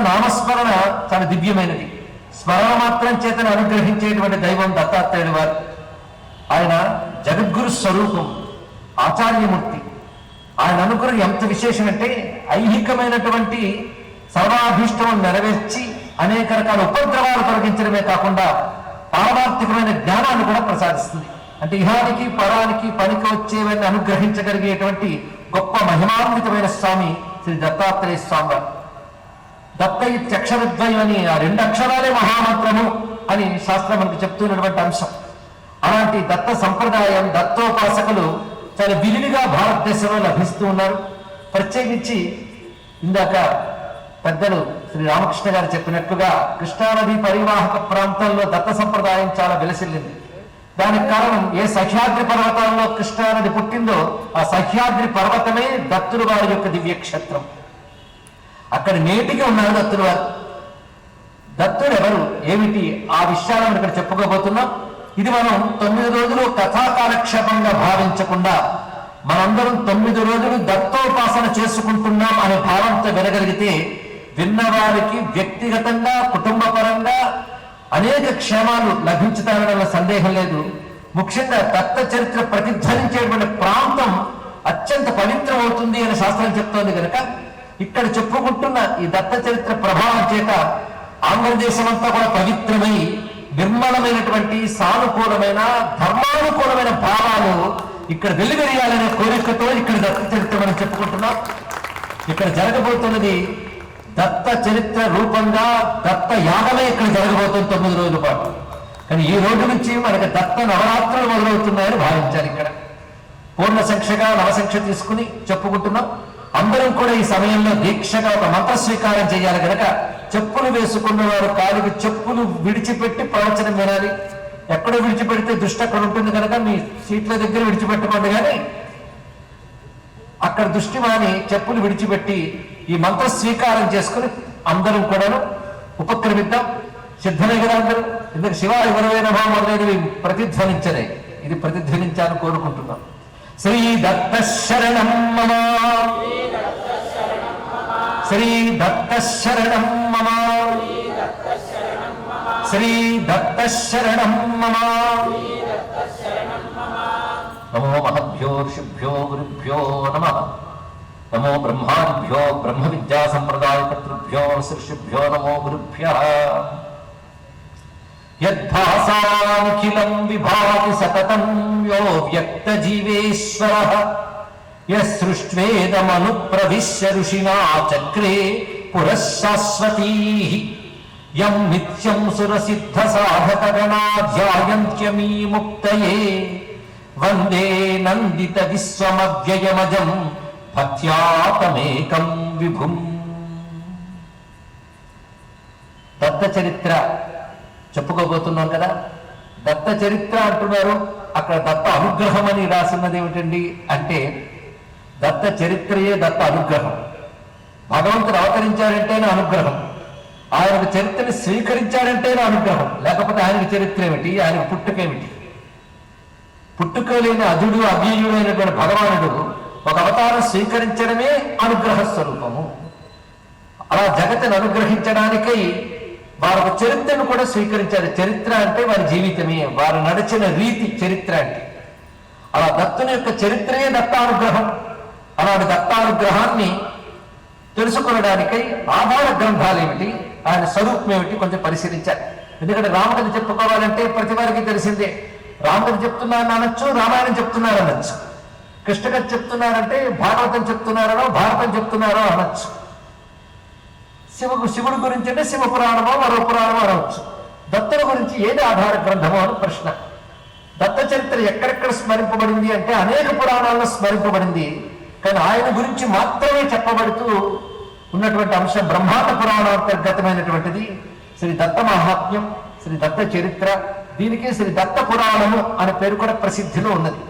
నామస్మరణ చాలా దివ్యమైనది. స్మరణ మాత్రం చేతను అనుగ్రహించేటువంటి దైవం దత్తాత్రేయుడు వారు. ఆయన జగద్గురు స్వరూపం ఆచార్యమూర్తి. ఆయన అనుగ్రహం ఎంత విశేషమంటే ఐహికమైనటువంటి సర్వాభీష్టం నెరవేర్చి అనేక రకాల ఉపద్రవాలు తొలగించడమే కాకుండా పారమార్థికమైన జ్ఞానాన్ని కూడా ప్రసాదిస్తుంది. అంటే ఇహానికి పరానికి పనికి వచ్చేవన్నీ అనుగ్రహించగలిగేటువంటి గొప్ప మహిమాన్వితమైన స్వామి శ్రీ దత్తాత్రేయ స్వామి వారు అని ఆ రెండు అక్షరాలే మహామంత్రము అని శాస్త్రం మనకు చెప్తున్నటువంటి అంశం. అలాంటి దత్త సంప్రదాయం దత్తోపాసకులు చాలా విరివిగా భారతదేశంలో లభిస్తూ ఉన్నారు. ప్రత్యేకించి ఇందాక పెద్దలు శ్రీ రామకృష్ణ గారు చెప్పినట్టుగా కృష్ణానది పరివాహక ప్రాంతంలో దత్త సంప్రదాయం చాలా విలసిల్లింది. దానికి కారణం ఏ సహ్యాద్రి పర్వతాల్లో కృష్ణానది పుట్టిందో ఆ సహ్యాద్రి పర్వతమే దత్తుడు వారి యొక్క దివ్యక్షేత్రం. అక్కడ నేటికి ఉన్నారు దత్తుడు వారు. దత్తుడు ఎవరు? ఏమిటి ఆ విషయాలను మనం ఇక్కడ చెప్పుకోబోతున్నాం? ఇది మనం తొమ్మిది రోజులు కథాకాలక్షేపంగా భావించకుండా మనందరం తొమ్మిది రోజులు దత్తోపాసన చేసుకుంటున్నాం అనే భావంతో వినగలిగితే విన్నవారికి వ్యక్తిగతంగా కుటుంబ పరంగా అనేక క్షేమాలు లభించుతారన్న సందేహం లేదు. ముఖ్యంగా దత్త చరిత్ర ప్రతిధ్వనించేటువంటి ప్రాంతం అత్యంత పవిత్రం అవుతుంది అని శాస్త్రం చెప్తోంది కనుక ఇక్కడ చెప్పుకుంటున్న ఈ దత్త చరిత్ర ప్రభావం చేత ఆంధ్రదేశం అంతా కూడా పవిత్రమై నిర్మలమైనటువంటి సానుకూలమైన ధర్మానుకూలమైన భావాలు ఇక్కడ వెలువరియాలనే కోరికతో ఇక్కడ దత్త చరిత్ర మనం చెప్పుకుంటున్నాం. ఇక్కడ జరగబోతున్నది దత్త చరిత్ర రూపంగా దత్త యాగమే ఇక్కడ జరగబోతుంది తొమ్మిది రోజుల పాటు. కానీ ఈ రోజు నుంచి మనకి దత్త నవరాత్రులు మొదలవుతున్నాయని భావించాలి ఇక్కడ. పూర్ణ సంఖ్యగా నవసంఖ్య తీసుకుని చెప్పుకుంటున్నాం. అందరం కూడా ఈ సమయంలో దీక్షగా ఒక మంత్ర స్వీకారం చేయాలి కనుక చెప్పులు వేసుకున్న వారు కాలికి చెప్పులు విడిచిపెట్టి ప్రవచనం వినాలి. ఎక్కడ విడిచిపెడితే దృష్టి అక్కడ ఉంటుంది కనుక మీ సీట్ల దగ్గర విడిచిపెట్టకండి కానీ అక్కడ దృష్టి మాని చెప్పులు విడిచిపెట్టి ఈ మంత్ర స్వీకారం చేసుకుని అందరం కూడాను ఉపక్రమిద్దాం. సిద్ధమే కదా అందరూ? ఎందుకు శివ ఎవరైన మొదలైనవి ప్రతిధ్వనించలే. ఇది ప్రతిధ్వనించాలని కోరుకుంటున్నాం. శ్రీ దత్త శరణం మమ శ్రీ దత్త శరణం మమ శ్రీ దత్త శరణం మమ నమో మహభ్యో ఋషిభ్యో గురుభ్యో నమ నమో యో వ్యక్త జీవేశ్వర యసృష్వేదమను ప్రవిశ్య ఋషినా చక్రే పురశాశ్వతీ యం నిత్యం సురసిద్ధ సాధకగణా ధ్యాయంత్యమీ ముక్తయే వందే నందిత విశ్వమవ్యయమజం భక్త్యాతమేకం విభుం దత్త చరిత్ర చెప్పుకోబోతున్నాం కదా? దత్త చరిత్ర అంటున్నారు. అక్కడ దత్త అనుగ్రహం అని రాసినది ఏమిటండి? అంటే దత్త చరిత్రయే దత్త అనుగ్రహం. భగవంతుడు అవతరించాడంటేనే అనుగ్రహం. ఆయనకు చరిత్రని స్వీకరించాడంటేనే అనుగ్రహం. లేకపోతే ఆయనకు చరిత్ర ఏమిటి? ఆయన పుట్టుక ఏమిటి? పుట్టుక లేని అధుడు అవ్యయుడు భగవానుడు ఒక అవతారం స్వీకరించడమే అనుగ్రహ స్వరూపము. అలా జగత్తును అనుగ్రహించడానికై వారి చరిత్రను కూడా స్వీకరించారు. చరిత్ర అంటే వారి జీవితమే. వారు నడిచిన రీతి చరిత్ర అంటే. అలా దత్తుని యొక్క చరిత్రయే దత్తానుగ్రహం. అలాంటి దత్తానుగ్రహాన్ని తెలుసుకొనడానికై ఆధార గ్రంథాలు ఏమిటి ఆయన స్వరూపం ఏమిటి కొంచెం పరిశీలించాలి. ఎందుకంటే రామకథ చెప్పుకోవాలంటే ప్రతి వారికి తెలిసిందే. రామకథ చెప్తున్నారని అనొచ్చు రామాయణం చెప్తున్నారు అనొచ్చు. చెప్తున్నారంటే భాగవతం చెప్తున్నారనో భారతం చెప్తున్నారో అనొచ్చు. శివకు శివుడు గురించి అంటే శివ పురాణమో మరో పురాణమో అనవచ్చు. దత్తుల గురించి ఏది ఆధార గ్రంథమో అని ప్రశ్న. దత్త చరిత్ర ఎక్కడెక్కడ స్మరింపబడింది అంటే అనేక పురాణాల్లో స్మరింపబడింది. కానీ ఆయన గురించి మాత్రమే చెప్పబడుతూ ఉన్నటువంటి అంశం బ్రహ్మాండ పురాణాంతర్గతమైనటువంటిది. శ్రీ దత్త మహాత్మ్యం శ్రీ దత్త చరిత్ర దీనికి శ్రీ దత్త పురాణము అనే పేరు కూడా ప్రసిద్ధిలో ఉన్నది.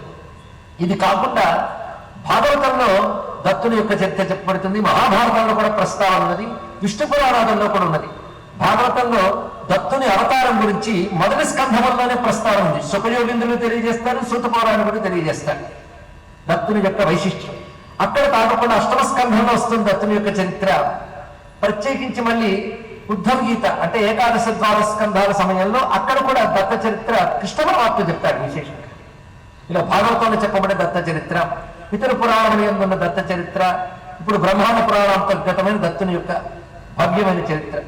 ఇది కాకుండా భాగవతంలో దత్తుని యొక్క చరిత్ర చెప్పబడుతుంది మహాభారతంలో కూడా ప్రస్తావన ఉన్నది. విష్ణు పురాణాలలో కూడా ఉన్నది. భాగవతంలో దత్తుని అవతారం గురించి మొదటి స్కంధంలోనే ప్రస్తావన ఉంది. సుఖయోగింద్రులు తెలియజేస్తారు సూత పౌరాణికులు తెలియజేస్తారు. దత్తుని యొక్క వైశిష్ట్యం. అక్కడ కాకుండా అష్టమ స్కంధంలో వస్తుంది దత్తుని యొక్క చరిత్ర. ప్రత్యేకించి మళ్ళీ ఉద్ధవ్ గీత అంటే ఏకాదశ ద్వాదశ స్కంధాల సమయంలో అక్కడ కూడా దత్త చరిత్ర కృష్ణ పరమాత్మ చెప్తాడు విశేషంగా. ఇలా భాగవతంలో చెప్పబడే దత్త చరిత్ర ఇతర పురాణముల ఉన్న దత్త చరిత్ర ఇప్పుడు బ్రహ్మాండ పురాణ అంతర్గతమైన దత్తుని యొక్క భవ్యమైన చరిత్ర.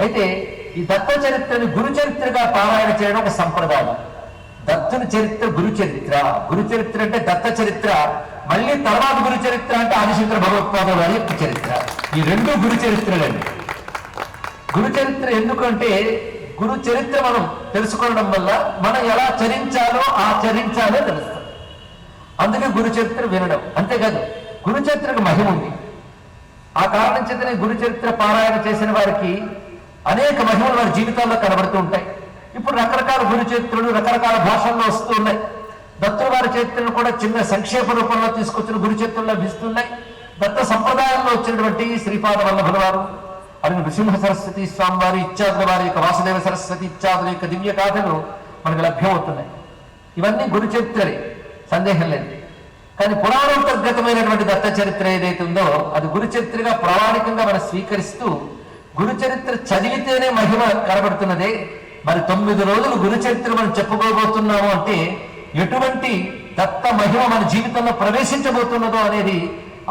అయితే ఈ దత్త చరిత్రని గురు చరిత్రగా పారాయణ చేయడం ఒక సంప్రదాయం. దత్తుని చరిత్ర గురు చరిత్ర. గురు చరిత్ర అంటే దత్త చరిత్ర. మళ్ళీ తర్వాత గురు చరిత్ర అంటే ఆదిశంకర భగవత్పాద వారి యొక్క చరిత్ర. ఈ రెండు గురు చరిత్రలండి. గురు చరిత్ర ఎందుకంటే గురు చరిత్ర మనం తెలుసుకోవడం వల్ల మనం ఎలా చరించాలో ఆచరించాలో తెలుస్తుంది అందుకే గురు చరిత్ర వినడం. అంతేకాదు గురు చరిత్రకు మహిమ ఉంది. ఆ కారణం చేతనే గురు చరిత్ర పారాయణ చేసిన వారికి అనేక మహిమలు వారి జీవితాల్లో కనబడుతూ ఉంటాయి. ఇప్పుడు రకరకాల గురు చరిత్రలు రకరకాల భాషల్లో వస్తూ ఉన్నాయి. దత్తుల వారి చరిత్రను కూడా చిన్న సంక్షేప రూపంలో తీసుకొచ్చిన గురు చరిత్రలు లభిస్తున్నాయి. దత్త సంప్రదాయంలో వచ్చినటువంటి శ్రీపాద వల్లభుల వారు అది నృసింహ సరస్వతి స్వామి వారి ఇత్యాదుల వారి యొక్క వాసుదేవ సరస్వతి ఇత్యాదుల యొక్క దివ్య గాథలు మనకు లభ్యమవుతున్నాయి. ఇవన్నీ గురు చరిత్రలే సందేహం లేదు కానీ పురాణాంతర్గతమైనటువంటి దత్త చరిత్ర ఏదైతే ఉందో అది గురు చరిత్రగా ప్రామాణికంగా మనం స్వీకరిస్తూ గురు చరిత్ర చదివితేనే మహిమ కనబడుతున్నదే. మరి తొమ్మిది రోజులు గురుచరిత్ర మనం చెప్పుకోబోతున్నాము అంటే ఎటువంటి దత్త మహిమ మన జీవితంలో ప్రవేశించబోతున్నదో అనేది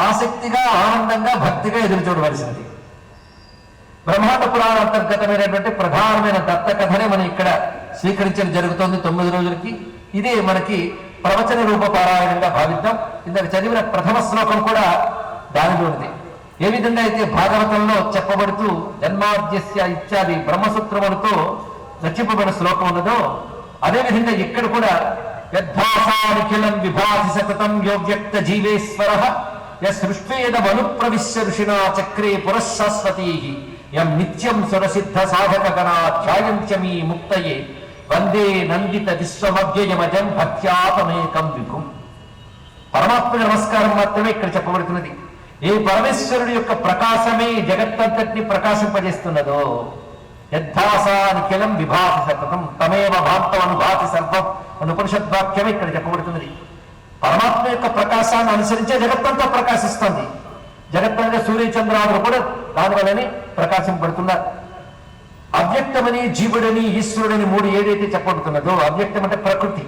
ఆసక్తిగా ఆనందంగా భక్తిగా ఎదురు చూడవలసింది బ్రహ్మాండ పురాణ అంతర్గతమైనటువంటి ప్రధానమైన దత్త కథనే మనం ఇక్కడ స్వీకరించడం జరుగుతోంది తొమ్మిది రోజులకి. ఇదే మనకి ప్రవచన రూప పారాయణంగా భావిద్దాం. ఇందాక చదివిన ప్రథమ శ్లోకం కూడా దానిలో ఉంది ఏ విధంగా అయితే భాగవతంలో చెప్పబడుతూ జన్మాద్యస్య ఇత్యాది బ్రహ్మసూత్రములతో రచింపబడిన శ్లోకం ఉన్నదో అదే విధంగా ఇక్కడ కూడా యద్భాసానిఖిలం విభాసి సతతం యోగ్యక్త జీవేశ్వర యృష్వేదమనుప్రవిశ్య ఋషిణా చక్రే పురశాశ్వతీ. యం నిత్యం సురసిద్ధ సాధక గణాధ్యాయంచమీ ముక్తయే. వందే నందిత విశ్వమవ్యయమజం భక్త్యాపమేకం విభుం పరమాత్మ నమస్కారం మాత్రమే ఇక్కడ చెప్పబడుతున్నది। ఏ పరమేశ్వరుడి యొక్క ప్రకాశమే జగత్తంతటిని ప్రకాశింపజేస్తున్నదో యద్భాసానిఖిలం విభాసి సతతం తమేవ భాంతం అనుభాతి సర్వం అని ఉపనిషద్వాక్యమే ఇక్కడ చెప్పబడుతున్నది। పరమాత్మ యొక్క ప్రకాశాన్ని అనుసరించే జగత్తంతా ప్రకాశిస్తుంది। జగత్తంగా సూర్యచంద్రాలు కూడా దానివల్లనే ప్రకాశింపడుతున్నారు అవ్యక్తమని జీవుడని ఈశ్వరుడని మూడు ఏదైతే చెప్పబడుతున్నదో అవ్యక్తం అంటే ప్రకృతి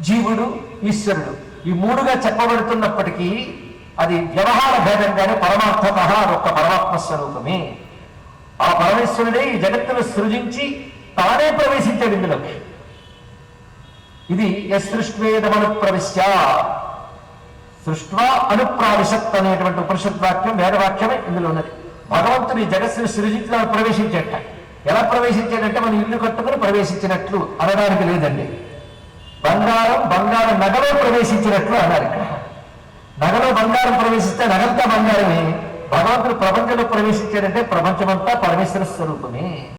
జీవుడు ఈశ్వరుడు. ఈ మూడుగా చెప్పబడుతున్నప్పటికీ అది వ్యవహార భేదంగానే పరమార్థత ఒక్క పరమాత్మ స్వరూపమే. ఆ పరమేశ్వరుడే ఈ జగత్తును సృజించి తానే ప్రవేశించాడు ఇందులోకి. ఇది యసృష్వేదమను ప్రవిశ్య సృష్వా అనుప్రావిశత్ అనేటువంటి ఉపనిషత్ వాక్యం వేదవాక్యమే ఇందులో ఉన్నది. భగవంతుడు ఈ జగత్తును సృజించడానికి ప్రవేశించేట. ఎలా ప్రవేశించాడంటే మనం ఇల్లు కట్టుకుని ప్రవేశించినట్లు అనడానికి లేదండి. బంగారం బంగారం నగలో ప్రవేశించినట్లు అన్నారు ఇక్కడ. నగలో బంగారం ప్రవేశిస్తే నగంతా బంగారమే. భగవంతుడు ప్రపంచంలో ప్రవేశించాడంటే ప్రపంచమంతా పరమేశ్వర స్వరూపమే.